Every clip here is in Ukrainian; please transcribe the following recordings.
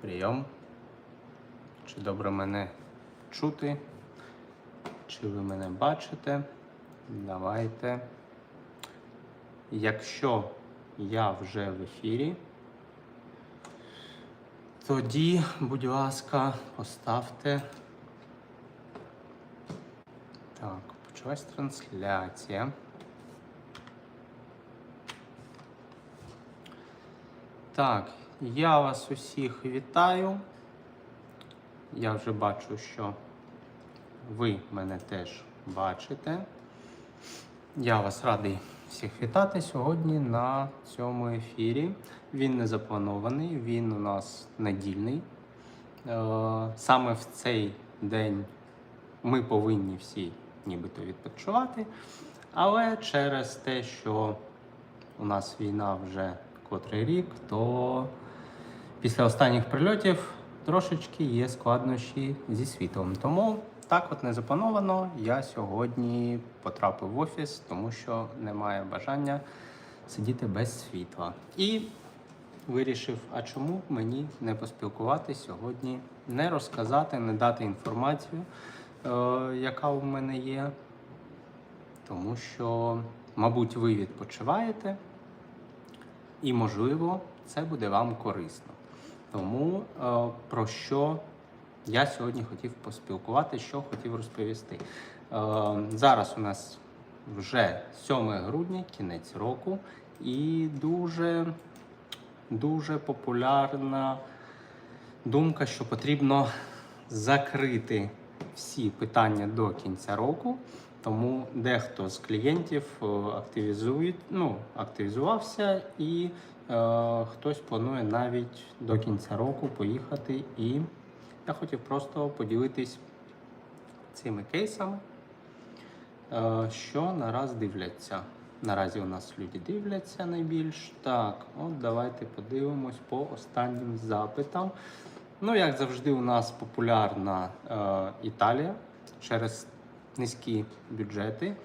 Прийом. Чи добре мене чути? Чи ви мене бачите? Давайте. Якщо я вже в ефірі, тоді, будь ласка, поставте. Так, почалась трансляція. Так, я вас усіх вітаю. Я вже бачу, що ви мене теж бачите. Я вас радий всіх вітати сьогодні на цьому ефірі. Він не запланований, він у нас недільний. Е, Саме в цей день ми повинні всі нібито відпочивати, але через те, що у нас війна вже котрий рік, то після останніх прильотів трошечки є складнощі зі світлом. Тому так от не заплановано. Я сьогодні потрапив в офіс, тому що немає бажання сидіти без світла. І вирішив, а чому мені не поспілкуватися сьогодні, не розказати, не дати інформацію, е, яка у мене є. Тому що, мабуть, ви відпочиваєте, і, можливо, це буде вам корисно. Тому е, про що я сьогодні хотів поспілкувати, що хотів розповісти. Е, зараз у нас вже 7 грудня, кінець року, і дуже, дуже популярна думка, що потрібно закрити всі питання до кінця року. Тому дехто з клієнтів е, активізує, ну, активізувався, і е, хтось планує навіть до кінця року поїхати. І я хотів просто поділитись цими кейсами, е, що нараз дивляться. Наразі у нас люди дивляться найбільш. Так, от давайте подивимось по останнім запитам. Ну, як завжди, у нас популярна е, Італія через низькі бюджети,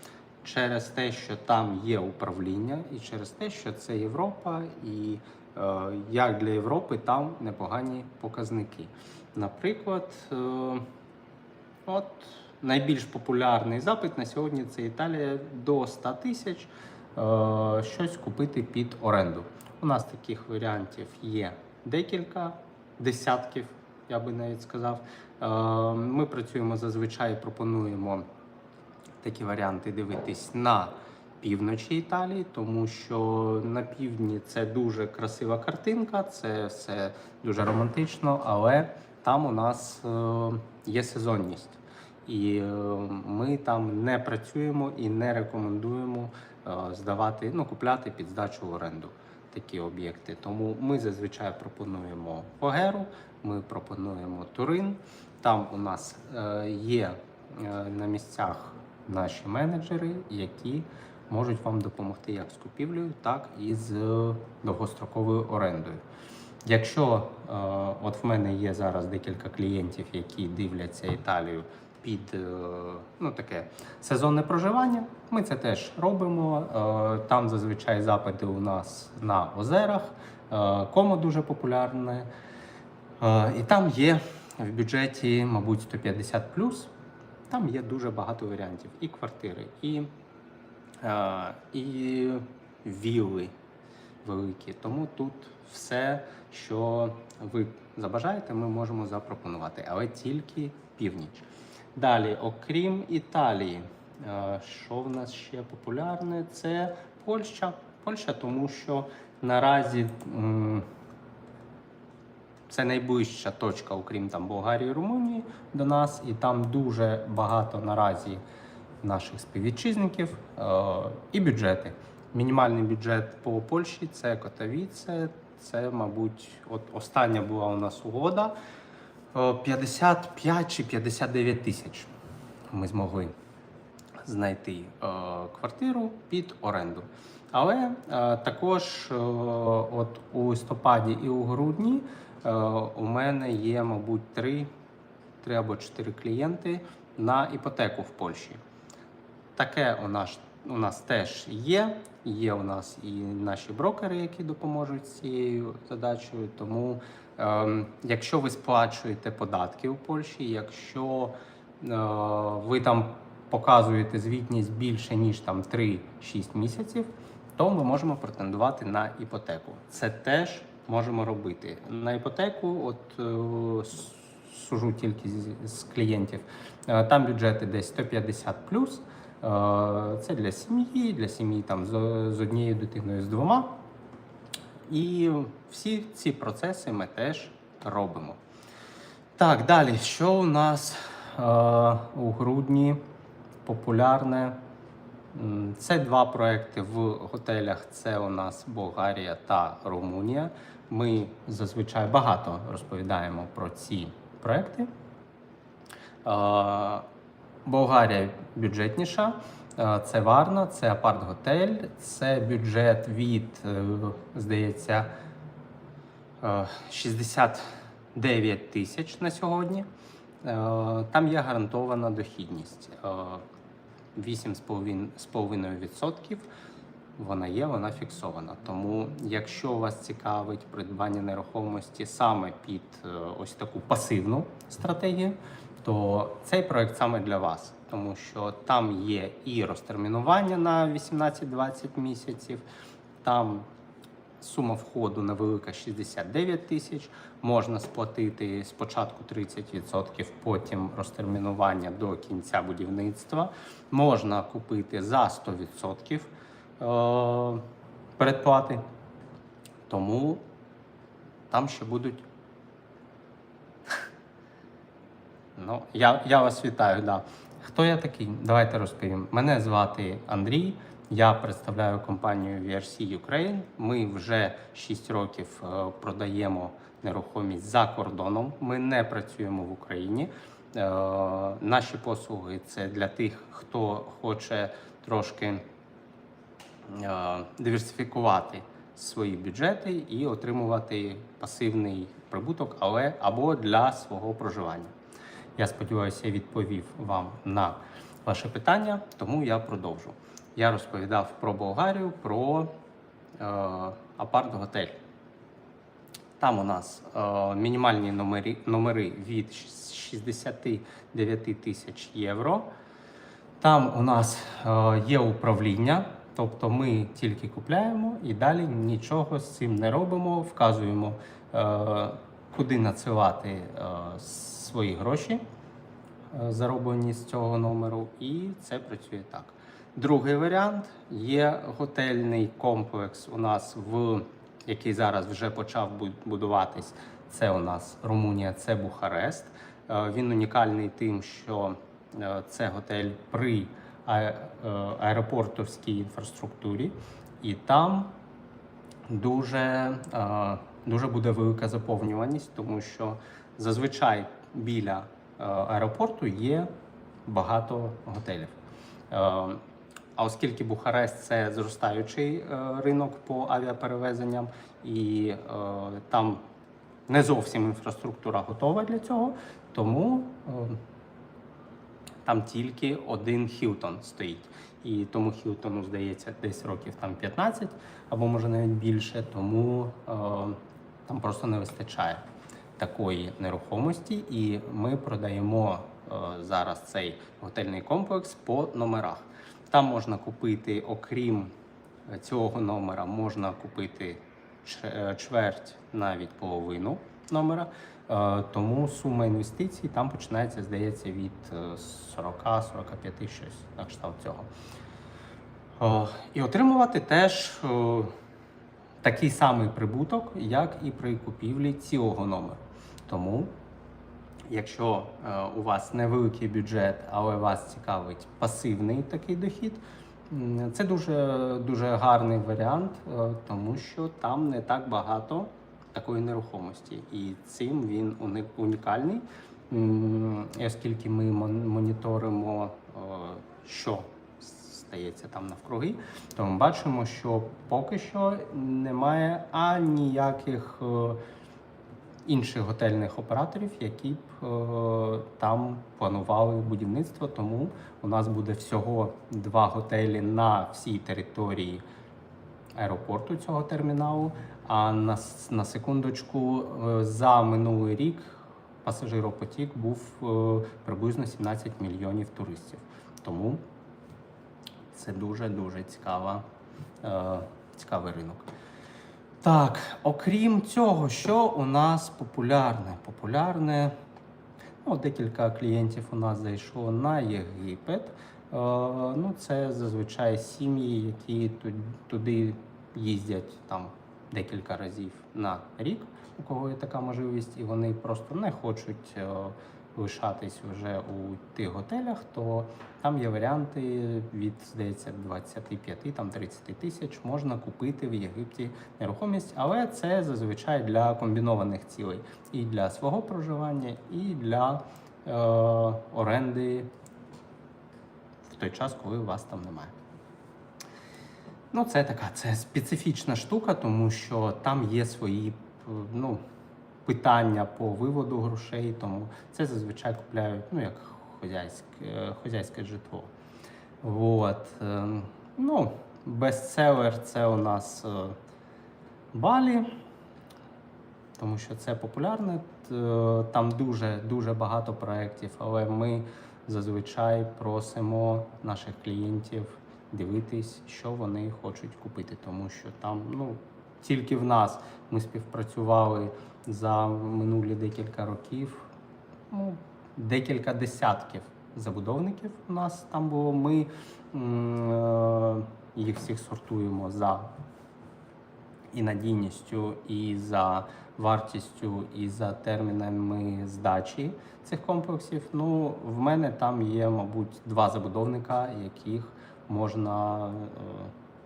через те, що там є управління, і через те, що це Європа, і е, як для Європи там непогані показники. Наприклад, е, от найбільш популярний запит на сьогодні це Італія до 100 тисяч е, щось купити під оренду. У нас таких варіантів є декілька десятків, я би навіть сказав. Е, Ми працюємо зазвичай, пропонуємо такі варіанти дивитись на півночі Італії, тому що на півдні це дуже красива картинка, це все дуже романтично, але там у нас е, є сезонність. І е, ми там не працюємо і не рекомендуємо е, здавати, ну купляти під здачу в оренду такі об'єкти. Тому ми зазвичай пропонуємо Погеру, ми пропонуємо Турин. Там у нас є на місцях наші менеджери, які можуть вам допомогти як з купівлею, так і з е, довгостроковою орендою. Якщо е, от в мене є зараз декілька клієнтів, які дивляться Італію під е, ну, таке сезонне проживання, ми це теж робимо. Там зазвичай запити у нас на озерах, комо дуже популярне. І там є в бюджеті, мабуть, 150 Там є дуже багато варіантів. І квартири, і, е, і вілли великі. Тому тут все, що ви забажаєте, ми можемо запропонувати, але тільки північ. Далі, окрім Італії, е, що в нас ще популярне? Це Польща. Польща, тому що наразі. м, це найближча точка, окрім там Болгарії Румунії до нас, і там дуже багато наразі наших співвітчизників е, і бюджети. Мінімальний бюджет по Польщі це Котовіце. Це, мабуть, от остання була у нас угода. е, 55 чи 59 тисяч ми змогли знайти е, квартиру під оренду. Але е, також е, от у листопаді і у грудні е, у мене є, мабуть, три, три або чотири клієнти на іпотеку в Польщі. Таке у нас, у нас теж є. Є у нас і наші брокери, які допоможуть цією задачею. Тому Ем, Якщо ви сплачуєте податки у Польщі, якщо е, ви там показуєте звітність більше ніж там 3-6 місяців, то ми можемо претендувати на іпотеку. Це теж можемо робити. На іпотеку, от е, сужу тільки з, клієнтів, е, там бюджети десь 150 плюс. Е, Це для сім'ї, для сім'ї там з однією дитиною, з двома. І всі ці процеси ми теж робимо. Так, далі, що у нас е, у грудні популярне? Це два проекти в готелях. Це у нас Болгарія та Румунія. Ми зазвичай багато розповідаємо про ці проекти. Е, Болгарія бюджетніша. Е, Це Варна, це апарт-готель, це бюджет від, е, здається, е, 69 тисяч на сьогодні. Е, Там є гарантована дохідність. Е, 8,5% вона є, вона фіксована. Тому, якщо вас цікавить придбання нерухомості саме під е, ось таку пасивну стратегію, то цей проект саме для вас, тому що там є і розтермінування на 18-20 місяців, там сума входу невелика 69 тисяч. Можна сплатити спочатку 30%, потім розтермінування до кінця будівництва. Можна купити за 100% е, передплати. Тому там ще будуть. Ну, я, я вас вітаю. Да. Хто я такий? Давайте розповім. Мене звати Андрій. Я представляю компанію VRC Ukraine. Ми вже 6 років е, продаємо нерухомість за кордоном. Ми не працюємо в Україні. Е, Наші послуги це для тих, хто хоче трошки е, диверсифікувати свої бюджети і отримувати пасивний прибуток, але або для свого проживання. Я сподіваюся, я відповів вам на ваше питання, тому я продовжу. Я розповідав про Болгарію, про е, апарт-готель. Там у нас е, мінімальні номери, номери від 69 тисяч євро. Там у нас е, є управління, тобто ми тільки купляємо і далі нічого з цим не робимо, вказуємо, е, куди надсилати е, свої гроші, е, зароблені з цього номеру, і це працює так. Другий варіант є готельний комплекс у нас в який зараз вже почав будуватись. Це у нас Румунія, це Бухарест. Е, Він унікальний тим, що е, це готель при е, аеропортовській інфраструктурі, і там дуже, дуже буде велика заповнюваність, тому що зазвичай біля аеропорту є багато готелів. А оскільки Бухарест це зростаючий е, ринок по авіаперевезенням, і е, там не зовсім інфраструктура готова для цього, тому е, там тільки один Хілтон стоїть. І тому Хілтону, здається, десь років там 15 або може навіть більше, тому там просто не вистачає такої нерухомості, і ми продаємо зараз цей готельний комплекс по номерах. Там можна купити, окрім цього номера, можна купити е, чверть, навіть половину номера. Е, Тому сума інвестицій там починається, здається, від е, 40-45 щось на кшталт цього. І отримувати теж такий самий прибуток, як і при купівлі цілого номеру. Тому, якщо е, у вас невеликий бюджет, але вас цікавить пасивний такий дохід, це дуже, дуже гарний варіант, е, тому що там не так багато такої нерухомості. І цим він унікальний. Оскільки ми мон- моніторимо, е, що стається там навкруги, то ми бачимо, що поки що немає аніяких е, інших готельних операторів, які б е, там планували будівництво. Тому у нас буде всього два готелі на всій території аеропорту цього терміналу. А на, на секундочку, е, за минулий рік пасажиропотік був е, приблизно 17 мільйонів туристів. Тому це дуже-дуже цікава, е, цікавий ринок. Так, окрім цього, що у нас популярне? Популярне, ну, декілька клієнтів у нас зайшло на Єгипет. Е, ну, це зазвичай сім'ї, які туди їздять там декілька разів на рік, у кого є така можливість, і вони просто не хочуть е, лишатись вже у тих готелях, то там є варіанти від, здається, 25 там 30 тисяч можна купити в Єгипті нерухомість, але це зазвичай для комбінованих цілей і для свого проживання, і для е, оренди в той час, коли вас там немає. Ну, це така це специфічна штука, тому що там є свої ну, питання по виводу грошей, тому це зазвичай купляють ну, як хозяйське, хозяйське житло. От. е, Ну, бестселер це у нас е, Балі, тому що це популярне. Там дуже дуже багато проєктів, але ми зазвичай просимо наших клієнтів дивитись, що вони хочуть купити, тому що там ну, тільки в нас ми співпрацювали за минулі декілька років. Ну, декілька десятків забудовників у нас там було. Ми е, їх всіх сортуємо за і надійністю, і за вартістю, і за термінами здачі цих комплексів. Ну, в мене там є, мабуть, два забудовника, яких можна, е,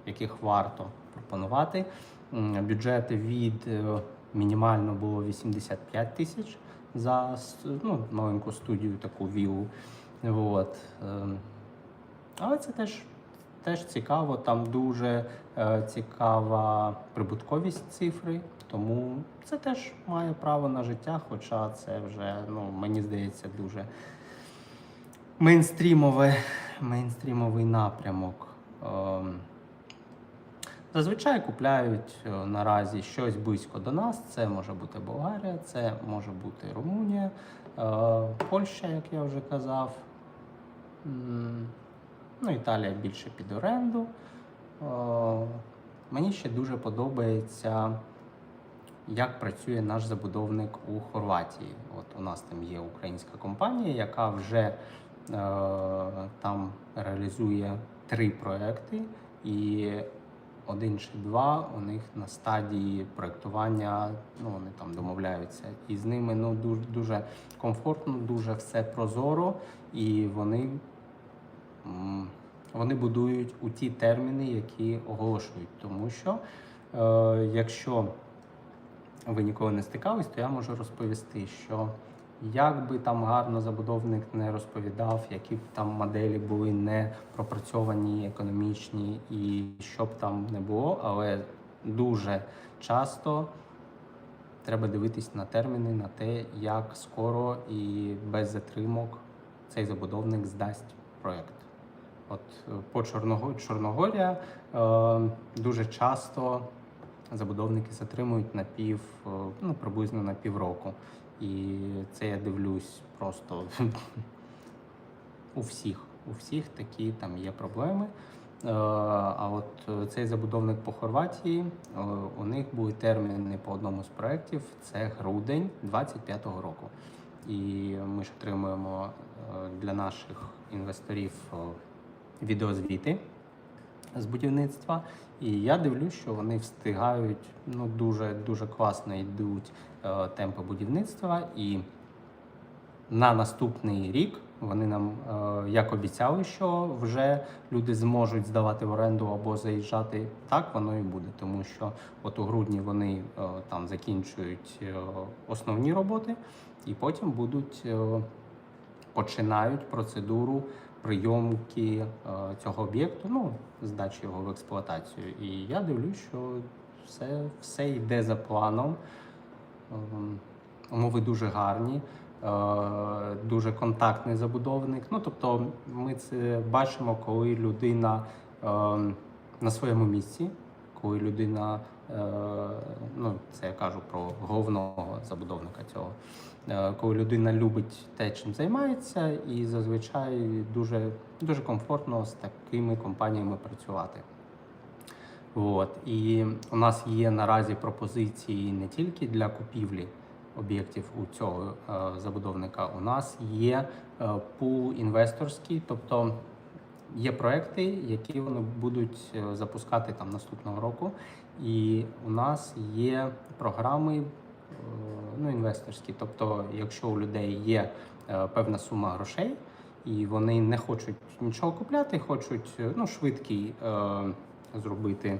яких варто пропонувати. М, Бюджет від е, мінімально було 85 тисяч за ну, маленьку студію, таку вілу. От. ем. Але це теж, теж цікаво, там дуже е, цікава прибутковість цифри, тому це теж має право на життя, хоча це вже, ну, мені здається, дуже мейнстрімове, мейнстрімовий напрямок. Зазвичай купляють е, наразі щось близько до нас. Це може бути Болгарія, це може бути Румунія, е, Польща, як я вже казав. Ну, Італія більше під оренду. Е, Мені ще дуже подобається, як працює наш забудовник у Хорватії. От у нас там є українська компанія, яка вже е, там реалізує три проекти, і один чи два у них на стадії проектування. Ну вони там домовляються, і з ними ну дуже дуже комфортно, дуже все прозоро, і вони. Вони будують у ті терміни, які оголошують, тому що е, якщо ви ніколи не стикались, то я можу розповісти, що як би там гарно забудовник не розповідав, які б там моделі були не пропрацьовані, економічні і що б там не було, але дуже часто треба дивитись на терміни, на те, як скоро і без затримок цей забудовник здасть проєкт. От е, по Чорного, Чорногорія е, дуже часто забудовники затримують на пів, е, ну приблизно на півроку. І це я дивлюсь просто у всіх. У всіх такі там є проблеми. Е, А от цей забудовник по Хорватії, е, у них були терміни по одному з проєктів. Це грудень 25-го року. І ми ж отримуємо е, для наших інвесторів відеозвіти з будівництва. І я дивлюсь, що вони встигають ну дуже дуже класно йдуть е, темпи будівництва. І на наступний рік вони нам е, як обіцяли, що вже люди зможуть здавати в оренду або заїжджати. Так воно і буде, тому що от у грудні вони е, там закінчують е, основні роботи, і потім будуть е, починають процедуру прийомки е, цього об'єкту, ну, здачі його в експлуатацію. І я дивлюсь, що все, все йде за планом. Ем, Умови дуже гарні, е, дуже контактний забудовник. Ну, тобто, ми це бачимо, коли людина ем, на своєму місці, коли людина, ну це я кажу про головного забудовника цього. Е, Коли людина любить те, чим займається, і зазвичай дуже, дуже комфортно з такими компаніями працювати. От. І у нас є наразі пропозиції не тільки для купівлі об'єктів у цього е, забудовника. У нас є е, пул інвесторський, тобто є проекти, які вони будуть е, запускати там наступного року. І у нас є програми е, ну, інвесторські. Тобто, якщо у людей є е, певна сума грошей, і вони не хочуть нічого купляти, хочуть е, ну, швидкий е, зробити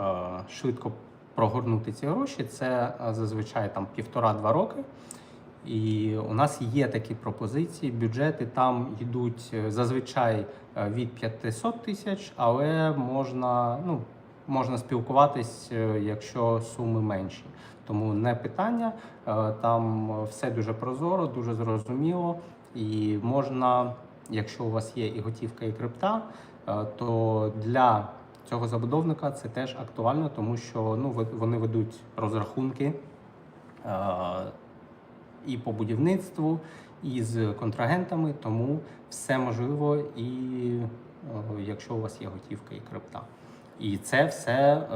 е, швидко прогорнути ці гроші. Це зазвичай там півтора-два роки. І у нас є такі пропозиції. Бюджети там йдуть зазвичай від 500 тисяч, але можна, ну, можна спілкуватись, е, якщо суми менші. Тому не питання. Е, Там все дуже прозоро, дуже зрозуміло. І можна, якщо у вас є і готівка, і крипта, е, то для цього забудовника це теж актуально, тому що ну, вони ведуть розрахунки і по будівництву, і з контрагентами, тому все можливо, і якщо у вас є готівка і крипта. І це все е,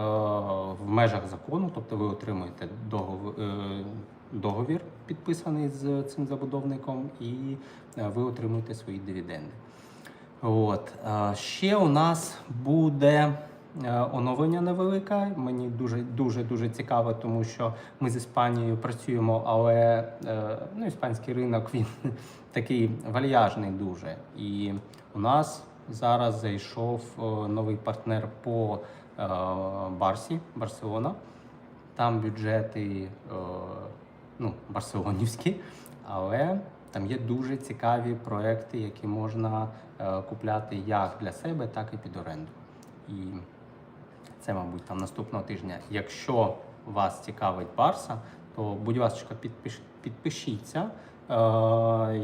в межах закону, тобто ви отримуєте договір, е, договір підписаний з цим забудовником, і е, ви отримуєте свої дивіденди. От. Ще у нас буде оновлення невелике. Мені дуже дуже дуже цікаво, тому що ми з Іспанією працюємо, але ну, іспанський ринок він такий вальяжний дуже. І у нас зараз зайшов е, новий партнер по е, Барсі, Барселона. Там бюджети е, ну, барселонівські, але там є дуже цікаві проекти, які можна купляти як для себе, так і під оренду. І це, мабуть, там наступного тижня. Якщо вас цікавить Барса, то будь ласка, підпиш, підпишіться.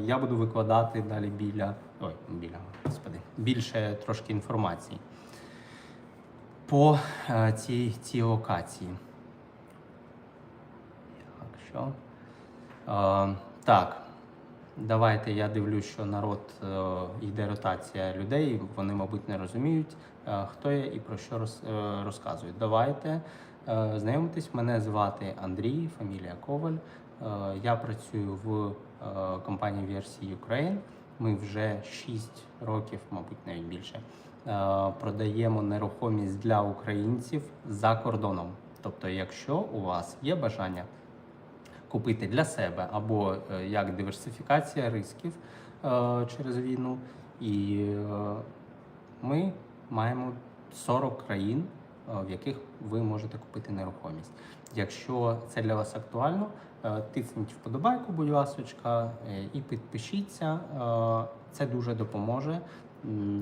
Я буду викладати далі біля. Ой, біля, господи, більше трошки інформації по е, цій, цій локації. Так. Е, так, давайте я дивлюсь, що народ е, йде ротація людей. Вони, мабуть, не розуміють, е, хто я і про що роз, е, розказую. Давайте е, знайомитись. Мене звати Андрій, фамілія Коваль. Е, я працюю в е, компанії VRC Ukraine. Ми вже 6 років, мабуть, навіть більше, е, продаємо нерухомість для українців за кордоном. Тобто, якщо у вас є бажання купити для себе або е, як диверсифікація ризиків е, через війну, і ми маємо 40 країн, в яких ви можете купити нерухомість. Якщо це для вас актуально, тисніть вподобайку, будь ласочка, е, і підпишіться. Е, Це дуже допоможе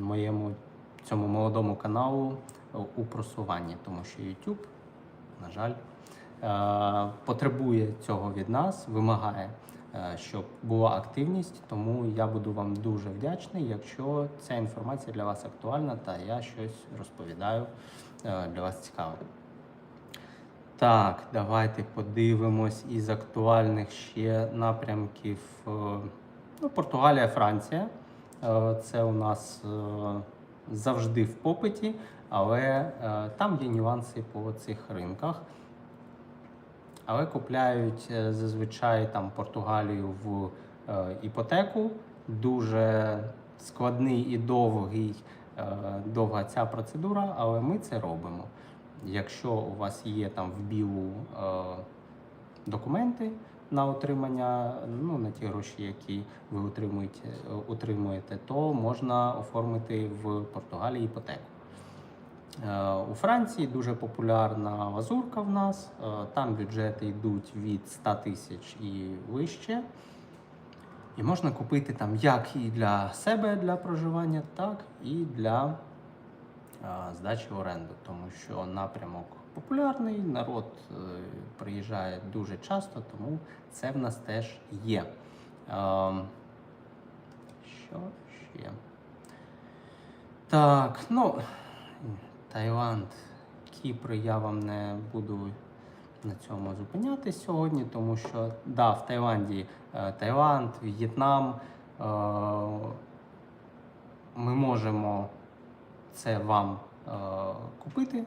моєму цьому молодому каналу е, у просуванні, тому що YouTube, на жаль, е, потребує цього від нас, вимагає, е, щоб була активність. Тому я буду вам дуже вдячний, якщо ця інформація для вас актуальна та я щось розповідаю е, для вас цікаве. Так, давайте подивимось із актуальних ще напрямків. е, Ну, Португалія, Франція. Е, Це у нас е, завжди в попиті, але там є нюанси по цих ринках. Але купляють зазвичай там Португалію в іпотеку. Дуже складний і довгий, довга ця процедура, але ми це робимо. Якщо у вас є там в білу е, документи на отримання, ну на ті гроші, які ви отримуєте, отримуєте, то можна оформити в Португалії іпотеку. Е, У Франції дуже популярна лазурка в нас. Е, Там бюджети йдуть від 100 тисяч і вище. І можна купити там як і для себе для проживання, так і для здачі в оренду, тому що напрямок популярний, народ е, приїжджає дуже часто, тому це в нас теж є. Ем, Що ще? Так, ну, Таїланд. Кіпр я вам не буду на цьому зупинятись сьогодні, тому що да, в Таїланді е, Таїланд, В'єтнам. е, Ми можемо це вам е, купити